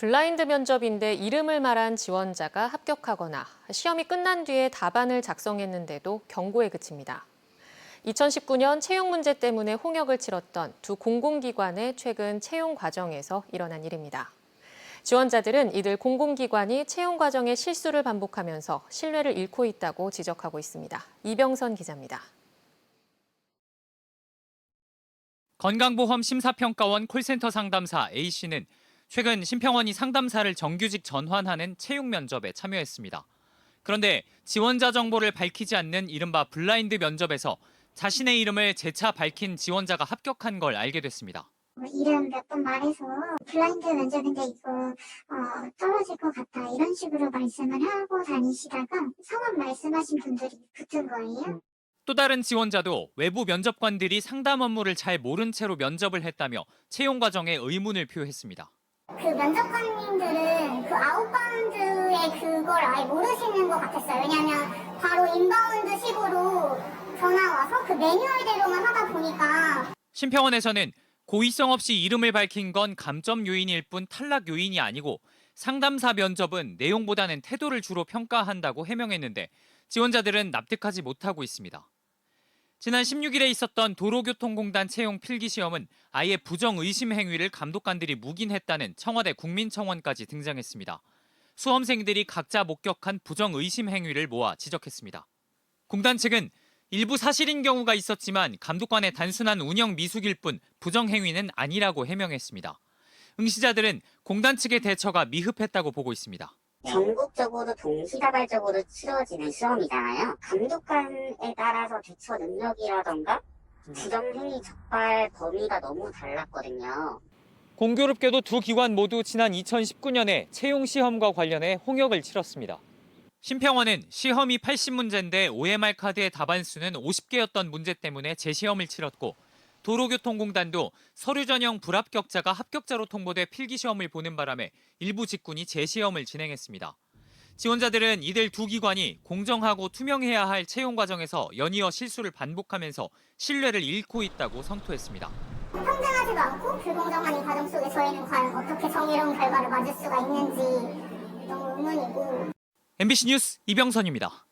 블라인드 면접인데 이름을 말한 지원자가 합격하거나 시험이 끝난 뒤에 답안을 작성했는데도 경고에 그칩니다. 2019년 채용 문제 때문에 홍역을 치렀던 두 공공기관의 최근 채용 과정에서 일어난 일입니다. 지원자들은 이들 공공기관이 채용 과정에 실수를 반복하면서 신뢰를 잃고 있다고 지적하고 있습니다. 이병선 기자입니다. 건강보험 심사평가원 콜센터 상담사 A씨는 최근 심평원이 상담사를 정규직 전환하는 채용 면접에 참여했습니다. 그런데 지원자 정보를 밝히지 않는 이른바 블라인드 면접에서 자신의 이름을 재차 밝힌 지원자가 합격한 걸 알게 됐습니다. 뭐 이름 몇 번 말해서 블라인드 면접인데 이거 어, 떨어질 것 같다 이런 식으로 말씀을 하고 다니시다가 성함 말씀하신 분들이 붙은 거예요. 또 다른 지원자도 외부 면접관들이 상담 업무를 잘 모른 채로 면접을 했다며 채용 과정에 의문을 표했습니다. 그 면접관님들은 그 아웃바운드의 그걸 아예 모르시는 것 같았어요. 왜냐하면 바로 인바운드 식으로 전화 와서 그 매뉴얼대로만 하다 보니까 심평원에서는 고의성 없이 이름을 밝힌 건 감점 요인일 뿐 탈락 요인이 아니고 상담사 면접은 내용보다는 태도를 주로 평가한다고 해명했는데 지원자들은 납득하지 못하고 있습니다. 지난 16일에 있었던 도로교통공단 채용 필기시험은 아예 부정 의심 행위를 감독관들이 묵인했다는 청와대 국민청원까지 등장했습니다. 수험생들이 각자 목격한 부정 의심 행위를 모아 지적했습니다. 공단 측은 일부 사실인 경우가 있었지만 감독관의 단순한 운영 미숙일 뿐 부정 행위는 아니라고 해명했습니다. 응시자들은 공단 측의 대처가 미흡했다고 보고 있습니다. 전국적으로 동시다발적으로 치러지는 시험이잖아요. 감독관에 따라서 대처 능력이라던가 부정행위 적발 범위가 너무 달랐거든요. 공교롭게도 두 기관 모두 지난 2019년에 채용 시험과 관련해 홍역을 치렀습니다. 심평원은 시험이 80문제인데 OMR 카드의 답안 수는 50개였던 문제 때문에 재시험을 치렀고 도로교통공단도 서류 전형 불합격자가 합격자로 통보돼 필기시험을 보는 바람에 일부 직군이 재시험을 진행했습니다. 지원자들은 이들 두 기관이 공정하고 투명해야 할 채용 과정에서 연이어 실수를 반복하면서 신뢰를 잃고 있다고 성토했습니다. 평등하지도 않고 불공정한 이 과정 속에 저희는 과연 어떻게 정의로운 결과를 맞을 수가 있는지 너무 의문이고 MBC 뉴스 이병선입니다.